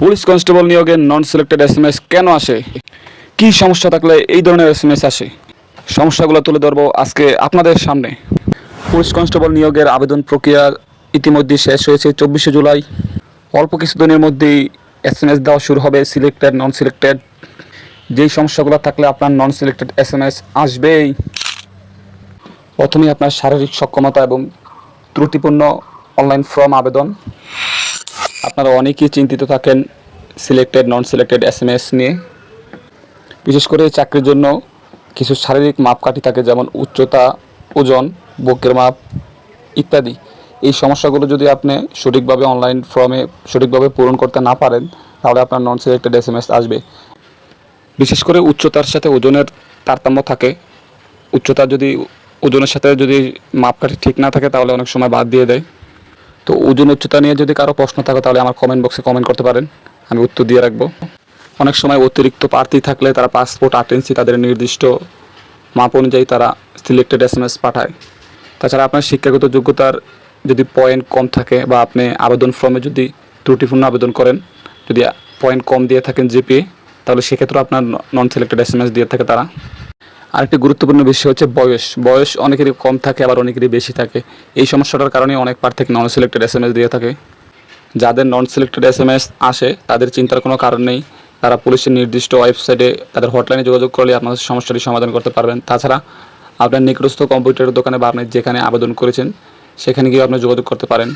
Police constable নিয়োগের নন selected S কেন আসে? কী সমস্যা থাকলে এই ধরনের এস আসে? সমস্যাগুলো তুলে ধরবো আজকে আপনাদের সামনে। পুলিশ কনস্টেবল নিয়োগের আবেদন প্রক্রিয়া ইতিমধ্যে শেষ হয়েছে চব্বিশে জুলাই। অল্প কিছুদিনের মধ্যেই এস এম এস দেওয়া শুরু হবে সিলেক্টেড নন সিলেক্টেড যেই সমস্যাগুলো থাকলে আপনার non selected S M S আসবেই। প্রথমেই আপনার শারীরিক সক্ষমতা এবং ত্রুটিপূর্ণ অনলাইন ফর্ম আবেদন। আপনারা অনেকেই চিন্তিত থাকেন selected non selected S M S নিয়ে। বিশেষ করে চাকরির জন্য কিছু শারীরিক মাপকাঠি থাকে, যেমন উচ্চতা, ওজন, বুকের মাপ ইত্যাদি। এই সমস্যাগুলো যদি আপনি সঠিকভাবে অনলাইন ফর্মে সঠিকভাবে পূরণ করতে না পারেন, তাহলে আপনার non selected S M S আসবে। বিশেষ করে উচ্চতার সাথে ওজনের তারতম্য থাকে। উচ্চতা যদি, ওজনের সাথে যদি মাপকাঠি ঠিক না থাকে, তাহলে অনেক সময় বাদ দিয়ে দেয়। তো ওজন উচ্চতা নিয়ে যদি কারও প্রশ্ন থাকে, তাহলে আমার কমেন্ট বক্সে কমেন্ট করতে পারেন। আমি উত্তর দিয়ে রাখব। অনেক সময় অতিরিক্ত প্রার্থী থাকলে তারা পাসপোর্ট আটেন্সি তাদের নির্দিষ্ট মাপ অনুযায়ী তারা সিলেক্টেড এস এম এস পাঠায়। তাছাড়া আপনার শিক্ষাগত যোগ্যতার যদি পয়েন্ট কম থাকে বা আপনি আবেদন ফর্মে যদি ত্রুটিপূর্ণ আবেদন করেন, যদি পয়েন্ট কম দিয়ে থাকেন জিপিএ তাহলে সেক্ষেত্রে আপনার non selected S M S দিয়ে থাকে তারা। আরেকটি গুরুত্বপূর্ণ বিষয় হচ্ছে বয়স। বয়স অনেকেরই কম থাকে, আবার অনেকেরই বেশি থাকে। এই সমস্যাটার কারণে অনেক প্রার্থী non selected S M S দিয়ে থাকে। যাদের non selected S M S আসে, তাদের চিন্তার কোনো কারণ নেই। তারা পুলিশের নির্দিষ্ট ওয়েবসাইটে, তাদের হটলাইনে যোগাযোগ করলে আপনাদের সমস্যাটি সমাধান করতে পারবেন। তাছাড়া আপনার নিকটস্থ কম্পিউটারের দোকানে বা আপনি যেখানে আবেদন করেছেন, সেখানে গিয়ে আপনি যোগাযোগ করতে পারেন।